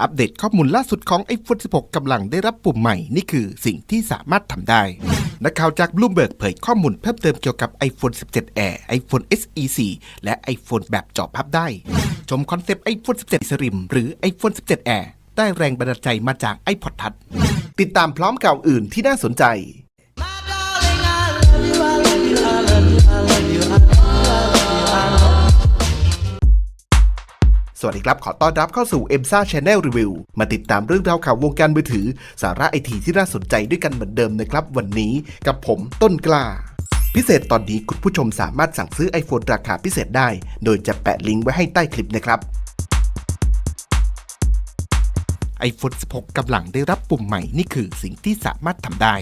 อัปเดตข้อมูลล่าสุดของ iPhone 16 กำลังได้รับปุ่มใหม่ นี่คือสิ่งที่สามารถทำได้ นักข่าวจากลุ่มเบิร์กเผยข้อมูลเพิ่มเติมเกี่ยวกับ iPhone 17 Air iPhone SE 4และ iPhone แบบจอพับได้ ชมคอนเซปต์ iPhone 17 Slim หรือ iPhone 17 Air ได้แรงบันดาลใจมาจาก iPod Touch ติดตามพร้อมข่าวอื่นที่น่าสนใจ สวัสดีครับ ขอต้อนรับเข้าสู่ e m s a Channel Review มาติดตามเรื่องราวข่าววงการมือถือ สาระไอทีที่น่าสนใจด้วยกันเหมือนเดิมนะครับ วันนี้กับผมต้นกล้า พิเศษตอนนี้คุณผู้ชมสามารถสั่งซื้อ iPhone ราคาพิเศษได้ โดยจะแปะลิงก์ไว้ให้ใต้คลิปนะครับ iPhone 16กำลังได้รับปุ่มใหม่นี่คือสิ่งที่สามารถทำได้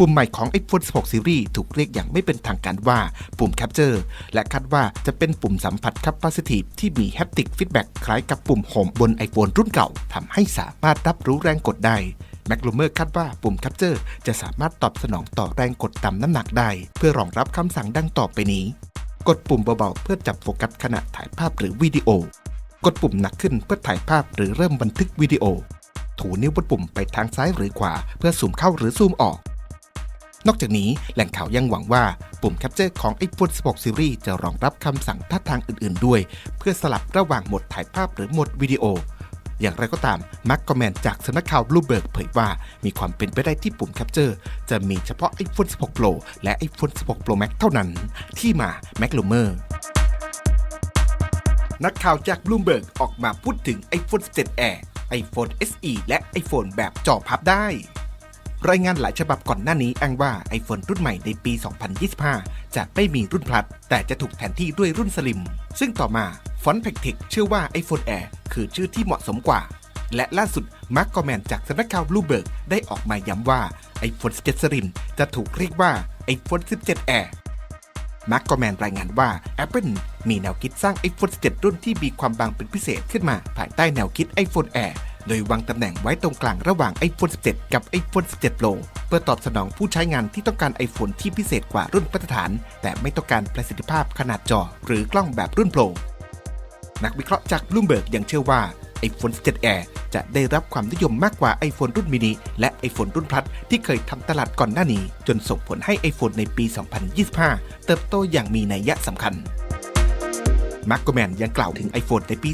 ปุ่มใหม่ของ iPhone 16 Series ถูกเรียกอย่างไม่เป็นทางการว่าปุ่ม Capture และคาดว่าจะเป็นปุ่มสัมผัส Capacitive ที่มี Haptic Feedback คล้ายกับปุ่ม Home บน iPhone รุ่นเก่าทำให้สามารถรับรู้แรงกดได้แม c ลูเมอร์คาดว่าปุ่ม Capture จะสามารถตอบสนองต่อแรงกดตามน้ำหนักได้ เพื่อรองรับคำสั่งดังต่อไปนี้ กดปุ่มเบาๆ เพื่อจับโฟกัสขณะถ่ายภาพหรือวิดีโอ กดปุ่มหนักขึ้นเพื่อถ่ายภาพหรือเริ่มบันทึกวิดีโอ ถูนิ้วบนปุ่มไปทางซ้ายหรือขวา เพื่อซูมเข้าหรือซูมออก นอกจากนี้แหล่งข่าวยังหวังว่าปุ่ม Capture ของ iPhone 16 Series จะรองรับคำสั่งท่าทางอื่น ๆ ด้วย เพื่อสลับระหว่างโหมดถ่ายภาพหรือโหมดวิดีโอ อย่างไรก็ตามมาร์กกอแมนจากสำนักข่าว Bloomberg เผยว่า มีความเป็นไปได้ที่ปุ่ม Capture จะมีเฉพาะ iPhone 16 Pro และ iPhone 16 Pro Max เท่านั้น ที่มา m a c l u m e r นักข่าวจาก Bloomberg ออกมาพูดถึง iPhone 17 Air iPhone SE และ iPhone แบบจอพับได้ รายงานหลายฉบับก่อนหน้านี้อ้างว่า iPhone รุ่นใหม่ในปี 2025 จะไม่มีรุ่นพลัด แต่จะถูกแทนที่ด้วยรุ่นสลิม ซึ่งต่อมา f o n t p a c t e c เชื่อว่า iPhone Air คือชื่อที่เหมาะสมกว่า และล่าสุดมาร์กกอแมนจากสำนักข่าว Bloomberg ได้ออกมาย้ำว่า iPhone 17 Slim จะถูกเรียกว่า iPhone 17 Air มาร์กกอแมนรายงานว่า Apple มีแนวคิดสร้าง iPhone 17 รุ่นที่มีความบางเป็นพิเศษขึ้นมา ภายใต้แนวคิด iPhone Air โดยวางตำแหน่งไว้ตรงกลางระหว่าง iPhone 17 กับ iPhone 17 Pro เพื่อตอบสนองผู้ใช้งานที่ต้องการ iPhone ที่พิเศษกว่ารุ่นมาตรฐาน แต่ไม่ต้องการประสิทธิภาพขนาดจอ หรือกล้องแบบรุ่น Pro นักวิเคราะห์จาก Bloomberg ยังเชื่อว่า iPhone 17 Air จะได้รับความนิยมมากกว่า iPhone รุ่นมินิและ iPhone รุ่นพลัดที่เคยทำตลาดก่อนหน้านี้ จนส่งผลให้ iPhone ในปี 2025 เติบโตอย่างมีนัยสำคัญ มาร์กโกแมนยังกล่าวถึง iPhone ในปี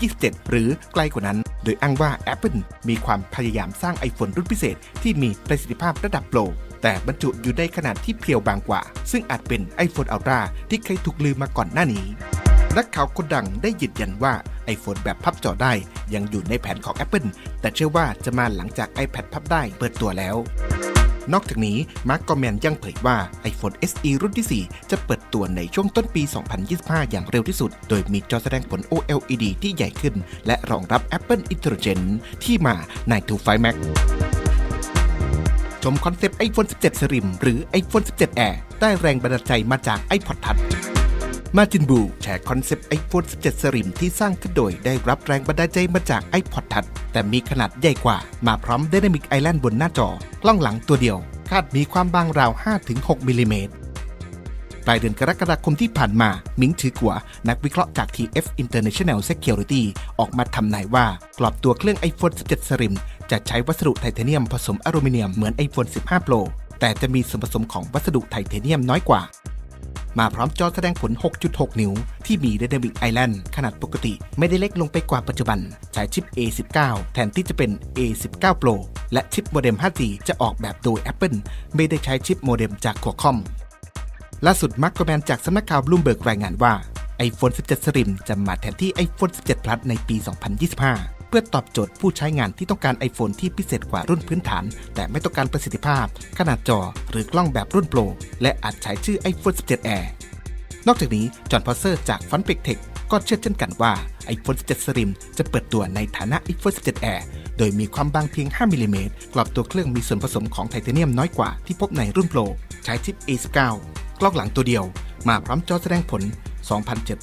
2027 หรือไกล้กว่านั้น โดยอ้างว่า Apple มีความพยายามสร้าง iPhone รุ่นพิเศษ ที่มีประสิทธิภาพระดับโปรแต่บรรจุอยู่ในขนาดที่เพียวบางกว่า ซึ่งอาจเป็น iPhone Ultra ที่เคยถูกลืมมาก่อนหน้านี้นักข่าวคนดังได้ยืนยันว่า iPhone แบบพับจอได้ยังอยู่ในแผนของ Apple แต่เชื่อว่าจะมาหลังจาก iPad พับได้เปิดตัวแล้ว นอกจากนี้มาร์กกอแมนยังเผยว่า iPhone SE รุ่นที่ 4 จะเปิดตัวในช่วงต้นปี 2025 อย่างเร็วที่สุด โดยมีจอแสดงผล OLED ที่ใหญ่ขึ้น และรองรับ Apple Intelligence ที่มาใน2 Max ชมคอนเซปต์ iPhone 17 Slim หรือ iPhone 17 Air ได้แรงบันดาลใจมาจาก iPod Touch มาจินบูแชร์คอนเซปต์ iPhone 17 Slim ที่สร้างขึ้นโดยได้รับแรงบันดาลใจมาจาก iPod Touch แต่มีขนาดใหญ่กว่า มาพร้อม Dynamic Island บนหน้าจอ กล้องหลังตัวเดียว คาดมีความบางราว 5-6มิลลิเมตรปลายเดือนกรกฎาคมที่ผ่านมา มิงชือกัว นักวิเคราะห์จาก TF International Security ออกมาทำนายว่า กรอบตัวเครื่อง iPhone 17 Slim จะใช้วัสดุไทเทเนียมผสมอลูมิเนียมเหมือน iPhone 15 Pro แต่จะมีส่วนผสมของวัสดุไทเทเนียมน้อยกว่า มาพร้อมจอแสดงผล 6.6 นิ้ว ที่มี Dynamic Island ขนาดปกติ ไม่ได้เล็กลงไปกว่าปัจจุบัน ใช้ชิป A19 แทนที่จะเป็น A19 Pro และชิปโมเด็ม 5G จะออกแบบโดย Apple ไม่ได้ใช้ชิปโมเด็มจากควอคอมล่าสุดมาร์กโกแมนจากสำนักข่าว Bloomberg รายงานว่า iPhone 17 Slim จะมาแทนที่ iPhone 17 Plus ในปี 2025 พื่อตอบโจทย์ผู้ใช้งานที่ต้องการ iPhone ที่พิเศษกว่ารุ่นพื้นฐาน แต่ไม่ต้องการประสิทธิภาพ ขนาดจอ หรือกล้องแบบรุ่นโปร และอาจใช้ชื่อ iPhone 17 Air นอกจากนี้ จอห์นพอสเซอร์จากฟันเ e กเทคก็เชื่อเช่นกันว่า iPhone 17 Slim จะเปิดตัวในฐานะ iPhone 17 Air โดยมีความบางเพียง 5มิลลิเมตรกรอบตัวเครื่องมีส่วนผสมของไทเทเนียมน้อยกว่าที่พบในรุ่นโปร ใช้ชิป A19 กล้องหลังตัวเดียว มาพร้อมจอแสดงผล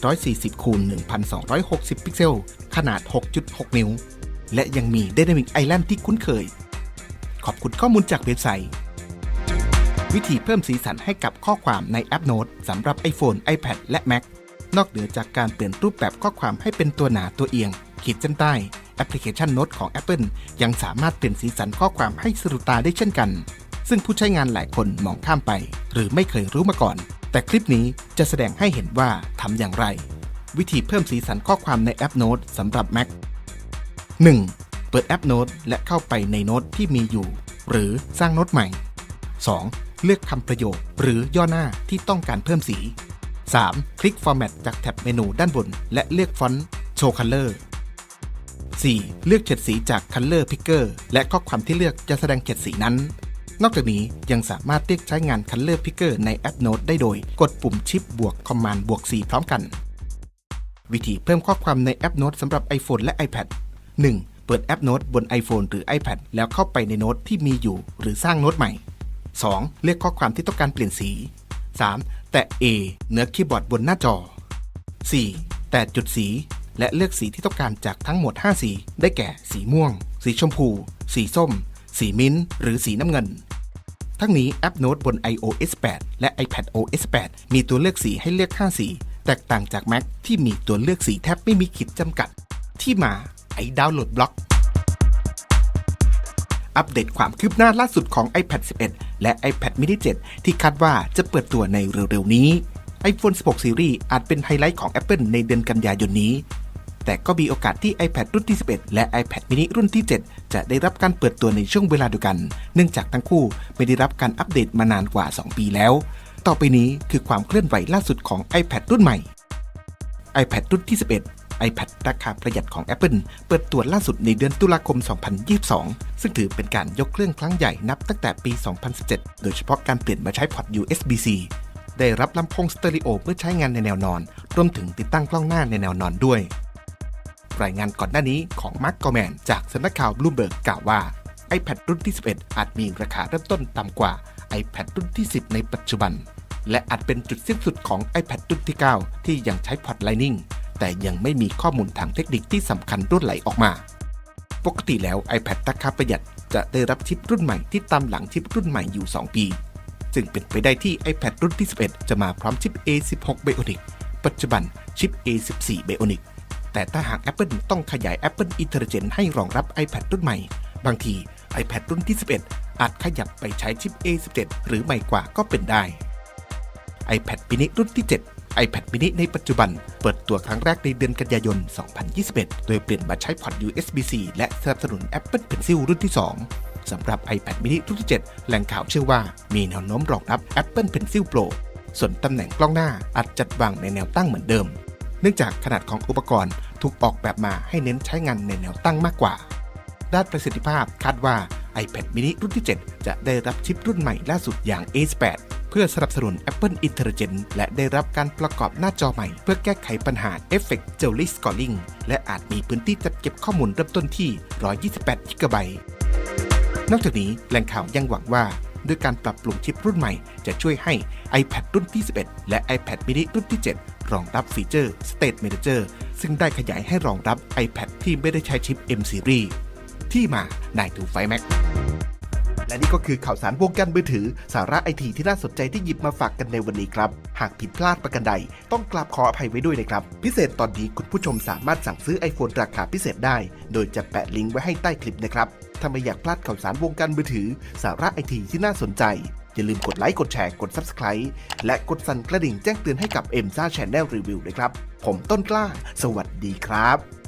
2,740คูณ1,260 พิกเซล ขนาด 6.6 นิ้ว และยังมี Dynamic Island ที่คุ้นเคย ขอบคุณข้อมูลจากเว็บไซต์ วิธีเพิ่มสีสันให้กับข้อความในแอป Note สำหรับ iPhone, iPad และ Mac นอกเหนือจากการเปลี่ยนรูปแบบข้อความให้เป็นตัวหนาตัวเอียง ขีดเส้นใต้ แอปพลิเคชันโน้ตของ Apple ยังสามารถเปลี่ยนสีสันข้อความให้สะดุดตาได้เช่นกัน ซึ่งผู้ใช้งานหลายคนมองข้ามไป หรือไม่เคยรู้มาก่อน แต่คลิปนี้จะแสดงให้เห็นว่าทำอย่างไร วิธีเพิ่มสีสันข้อความในแอปโน้ตสำหรับ Mac 1. เปิดแอปโน้ตและเข้าไปในโน้ตที่มีอยู่ หรือสร้างโน้ตใหม่ 2. เลือกคำประโยคหรือย่อหน้าที่ต้องการเพิ่มสี 3. คลิก Format จากแท็บเมนูด้านบน และเลือกฟอนต์ Show Color 4. เลือกเฉดสีจาก Color Picker และข้อความที่เลือกจะแสดงเฉดสีนั้น นอกจากนี้ยังสามารถเรียกใช้งาน Color Picker ในแอป Note ได้โดย กดปุ่มชิปบวก Command บวก 4 พร้อมกัน วิธีเพิ่มข้อความในแอป Note สำหรับ iPhone และ iPad 1. เปิดแอป Note บน iPhone หรือ iPad แล้วเข้าไปในโน้ตที่มีอยู่ หรือสร้างโน้ตใหม่ 2. เลือกข้อความที่ต้องการเปลี่ยนสี 3. แตะ A เหนือคีย์บอร์ดบนหน้าจอ 4. แตะจุดสี และเลือกสีที่ต้องการจากทั้งหมด 5 สี ได้แก่ สีม่วง สีชมพู สีส้ม สีมิ้นท์หรือสีน้ำเงิน ทั้งนี้แอปโน้ตบน iOS 8 และ iPad OS 8 มีตัวเลือกสีให้เลือก 5 สี แตกต่างจาก Mac ที่มีตัวเลือกสีแทบไม่มีขีดจำกัด ที่มาไอ้ดาวน์โหลดบล็อก อัปเดตความคืบหน้าล่าสุดของ iPad 11 และ iPad mini 7 ที่คาดว่าจะเปิดตัวในเร็วๆนี้ iPhone 16 Series อาจเป็นไฮไลท์ของ Apple ในเดือนกันยายนนี้ แต่ก็มีโอกาสที่ iPad รุ่นที่ 11 และ iPad mini รุ่นที่ 7 จะได้รับการเปิดตัวในช่วงเวลาเดียวกัน เนื่องจากทั้งคู่ไม่ได้รับการอัปเดตมานานกว่า 2 ปีแล้ว ต่อไปนี้คือความเคลื่อนไหวล่าสุดของ iPad รุ่นใหม่ iPad รุ่นที่ 11 iPad ราคาประหยัดของ Apple เปิดตัวล่าสุดในเดือนตุลาคม 2022 ซึ่งถือเป็นการยกเครื่องครั้งใหญ่นับตั้งแต่ปี 2017 โดยเฉพาะการเปลี่ยนมาใช้พอร์ต USB-C ได้รับลำโพงสเตอริโอเพื่อใช้งานในแนวนอน รวมถึงติดตั้งกล้องหน้าในแนวนอนด้วย รายงานก่อนหน้านี้ของมาร์กกอแมนจากสำนักข่าวบลูเบิร์กกล่าวว่า iPad รุ่นที่ 11 อาจมีราคาเริ่มต้นต่ำกว่า iPad รุ่นที่ 10 ในปัจจุบัน และอาจเป็นจุดสิ้นสุดของ iPad รุ่นที่ 9 ที่ยังใช้พอร์ต Lightning แต่ยังไม่มีข้อมูลทางเทคนิคที่สำคัญรุ่นไหลออกมา ปกติแล้ว iPad ราคาประหยัดจะได้รับชิปรุ่นใหม่ที่ตามหลังชิปรุ่นใหม่อยู่ 2 ปี จึงเป็นไปได้ที่ iPad รุ่นที่ 11 จะมาพร้อมชิป A16 Bionic ปัจจุบันชิป A14 Bionic แต่ถ้าหาก Apple ต้องขยาย Apple Intelligence ให้รองรับ iPad รุ่นใหม่ บางที iPad รุ่นที่ 11 อาจขยับไปใช้ชิป A17 หรือใหม่กว่าก็เป็นได้ iPad mini รุ่นที่ 7 iPad mini ในปัจจุบัน เปิดตัวครั้งแรกในเดือนกันยายน 2021 โดยเปลี่ยนมาใช้พอร์ต USB-C และสนับสนุน Apple Pencil รุ่นที่ 2 สำหรับ iPad mini รุ่นที่ 7 แหล่งข่าวเชื่อว่า มีแนวโน้มรองรับ Apple Pencil Pro ส่วนตำแหน่งกล้องหน้าอาจจัดวางในแนวตั้งเหมือนเดิม เนื่องจากขนาดของอุปกรณ์ถูกออกแบบมาให้เน้นใช้งานในแนวตั้งมากกว่า ด้านประสิทธิภาพคาดว่า iPad mini รุ่นที่ 7 จะได้รับชิปรุ่นใหม่ล่าสุดอย่าง A8 เพื่อสนับสนุน Apple Intelligence และได้รับการประกอบหน้าจอใหม่ เพื่อแก้ไขปัญหา Effect Jelly Scoring และอาจมีพื้นที่จัดเก็บข้อมูลเริ่มต้นที่ 128 GB นอกจากนี้แหล่งข่าวยังหวังว่า ด้วยการปรับปรุงชิปรุ่นใหม่ จะช่วยให้ iPad รุ่นที่ 11 และ iPad mini รุ่นที่ 7รองรับฟีเจอร์ State Manager ซึ่งได้ขยายให้รองรับ iPad ที่ไม่ได้ใช้ชิป M Series ที่มา9 to 5 Mac และนี่ก็คือข่าวสารวงการมือถือ สาระไอทีที่น่าสนใจที่หยิบมาฝากกันในวันนี้ครับ หากผิดพลาดประกันใด ต้องกราบขออภัยไว้ด้วยนะครับ พิเศษตอนนี้คุณผู้ชมสามารถสั่งซื้อ iPhone ราคาพิเศษได้ โดยจะแปะลิงก์ไว้ให้ใต้คลิปนะครับถ้าไม่อยากพลาดข่าวสารวงการมือถือ สาระไอทีที่น่าสนใจ อย่าลืมกดไลค์ กดแชร์ กด Subscribe และกดสั่นกระดิ่งแจ้งเตือนให้กับ m อ็มซ่าแชนแนลรีวิวด้วยครับ ผมต้นกล้า สวัสดีครับ